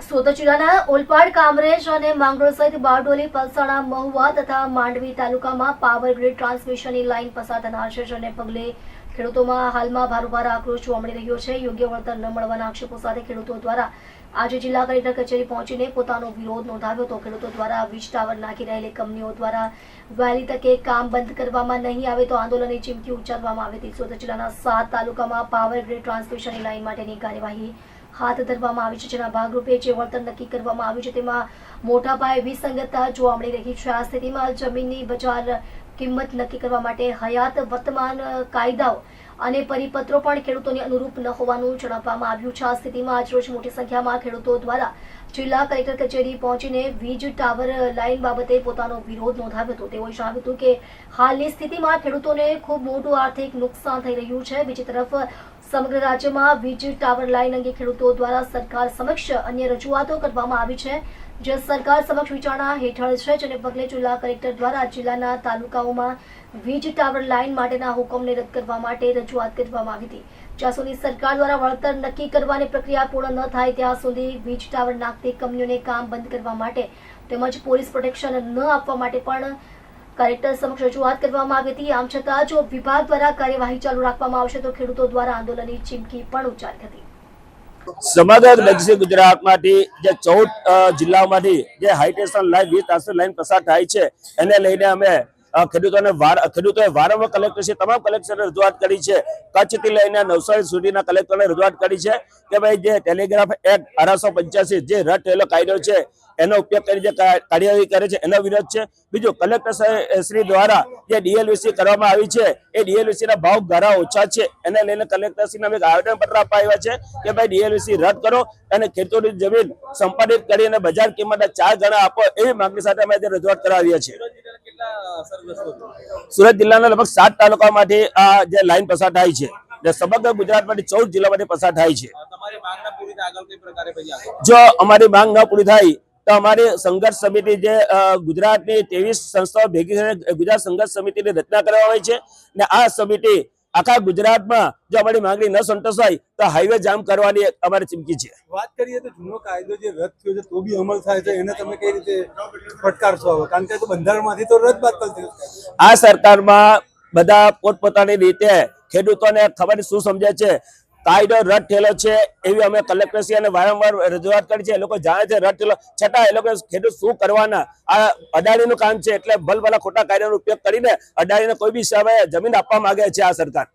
સુરત ઓલપાડ કામરેજ અને માંગરોળ સહિત બારડોલી, પલસાણા, મહુવા તથા માંડવી તાલુકામાં પાવર ગ્રીડ ટ્રાન્સમિશનની લાઇન પસાર થનાર છે, જેને પગલે ખેડૂતોમાં હાલમાં ભારોભાર આક્રોશ જોવા મળી રહ્યો છે. યોગ્ય વળતર ન મળવાના આક્ષેપો સાથે ખેડૂતો દ્વારા આજે જિલ્લા કલેક્ટર કચેરી પહોંચીને પોતાનો વિરોધ નોંધાવ્યો હતો. ખેડૂતો દ્વારા વીજ ટાવર નાખી રહેલી કંપનીઓ દ્વારા વહેલી તકે કામ બંધ કરવામાં નહીં આવે તો આંદોલનની ચીમકી ઉચ્ચારવામાં આવી. હતી સુરત જિલ્લાના સાત તાલુકામાં પાવર ગ્રીડ ટ્રાન્સમિશનની લાઇન માટેની કાર્યવાહી હાથ ધરવામાં આવી છે, જેના ભાગરૂપે જે વળતર નક્કી કરવામાં આવ્યું છે, તેમાં મોટા પાયે વિસંગતતા જોવા મળી રહી છે. આ સ્થિતિમાં જમીનની બજાર કિંમત નક્કી કરવા માટે હયાત વર્તમાન કાયદાઓ અને પરિપત્રો પણ ખેડૂતોને અનુરૂપ ન હોવાનું જણાવવામાં આવ્યું છે. આ સ્થિતિમાં આજરોજ મોટી સંખ્યામાં ખેડૂતો દ્વારા જિલ્લા કલેક્ટર કચેરી પહોંચીને વીજ ટાવર લાઇન બાબતે પોતાનો વિરોધ નોંધાવ્યો હતો. તેઓએ જણાવ્યું હતું કે, હાલની સ્થિતિમાં ખેડૂતોને ખૂબ મોટું આર્થિક નુકસાન થઈ રહ્યું છે. બીજી તરફ સમગ્ર રાજ્યમાં વીજ ટાવર લાઇન અંગે ખેડૂતો દ્વારા સરકાર સમક્ષ અન્ય રજૂઆતો કરવામાં આવી છે. જે સરકાર સમક્ષ વિચારણા હેઠળ છે, જેને પગલે જિલ્લા કલેક્ટર દ્વારા જિલ્લાના તાલુકાઓમાં વીજ ટાવર લાઇન માટેના હુકમને રદ કરવા માટે રજૂઆત કરવામાં આવી હતી. જ્યાં સુધી સરકાર દ્વારા વળતર નક્કી કરવાની પ્રક્રિયા પૂર્ણ ન થાય, ત્યાં સુધી વીજ ટાવર નાખતી કંપનીઓને કામ બંધ કરવા માટે તેમજ પોલીસ પ્રોટેક્શન ન આપવા માટે પણ કલેક્ટર સમક્ષ રજૂઆત કરવામાં આવી હતી. આમ છતાં જો વિભાગ દ્વારા કાર્યવાહી ચાલુ રાખવામાં આવશે તો ખેડૂતો દ્વારા આંદોલનની ચીમકી પણ ઉચ્ચારી હતી. સમગ્ર દક્ષિણ ગુજરાતમાંથી જે ચૌદ જિલ્લાઓમાંથી જે હાઈટેશન લાઈન વીજ ટ્રાન્સફર લાઈન પસાર થાય છે, એને લઈને અમે ખેડૂતોને ખેડૂતોએ વારંવાર કલેક્ટર છે તમામ કલેક્ટરને રજૂઆત કરી છે. કચ્છથી લઈને નવસારી સુધીના કલેક્ટરને રજૂઆત કરી છે કે ભાઈ જે ટેલિગ્રાફ એક્ટ અઢારસો પંચ્યાસી જે રદ થયેલો કાયદો છે એનો ઉપયોગ કરી જે કાર્યવાહી કરે છે એનો વિરોધ છે. બીજું કલેક્ટર શ્રી દ્વારા જે ડીએલવીસી કરવામાં આવી છે એ ડીએલવીસી ના ભાવ ઘણા ઓછા છે. એને લઈને કલેક્ટર શ્રી અમે એક આવેદન પત્ર આપવા છે કે ભાઈ ડીએલવીસી રદ કરો અને ખેડૂતોની જમીન સંપાદિત કરી અને બજાર કિંમતના ચાર ગણા આપો એવી માંગણી સાથે અમે આજે રજૂઆત કરાવીએ છીએ. સુરત જિલ્લાના લગભગ સાત તાલુકામાંથી આ જે લાઈન પસાર થાય છે સમગ્ર ગુજરાતમાંથી ચૌદ જિલ્લામાંથી પસાર થાય છે. જો અમારી માંગ ન પૂરી થાય તો અમારી સંઘર્ષ સમિતિ જે ગુજરાતની ત્રેવીસ સંસ્થાઓ ભેગી થઈને ગુજરાત સંઘર્ષ સમિતિની રચના કરવામાં આવી છે ને આ સમિતિ આખા ગુજરાતમાં જો અમારી માંગણી ન સંતોષાય તો હાઈવે જામ કરવાની અમારી ચીમકી છે. વાત કરીએ તો જૂનો કાયદો જે રદ થયો છે તો બી અમલ થાય છે એને તમે કઈ રીતે ફટકારશો હવે? કારણ કે બંધારણમાંથી તો રદ બાદ આ સરકારમાં બધા પોતપોતાની રીતે ખેડૂતોને ખબર શું સમજે છે? કાયદો રદ થયેલો છે એવી અમે કલેક્ટરશ્રી અને વારંવાર રજૂઆત કરી છે. એ લોકો જાણે છે રદ થયેલો. છતાં એ લોકો ખેડૂત શું કરવાના? આ અદાણીનું કામ છે એટલે ભલભલા ખોટા કાયદાનો ઉપયોગ કરીને અદાણીને કોઈ બી સમયે જમીન આપવા માંગે છે આ સરકાર.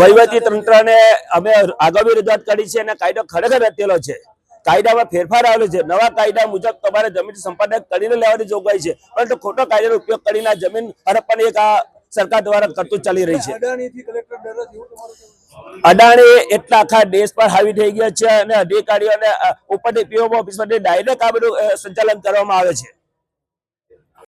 વહીવટી તંત્રને અમે રજૂઆત કરી છે અને કાયદો ખરેખર રદ થયેલો છે. કાયદામાં ફેરફાર આવેલો છે. નવા કાયદા મુજબ તમારે જમીન સંપાદન કરીને લેવાની જોગવાઈ છે. પરંતુ ખોટો કાયદાનો ઉપયોગ કરીને જમીન હડપવાની એક આ સરકાર દ્વારા કરતું ચાલી રહી છે? અદાણી એટલા આખા દેશ પર હાવી થઈ ગયા છે અને અધિકારીઓને અ, ઉપરથી પીઓ ઓફિસમાંથી ડાયરેક્ટ આ બધું સંચાલન કરવામાં આવે છે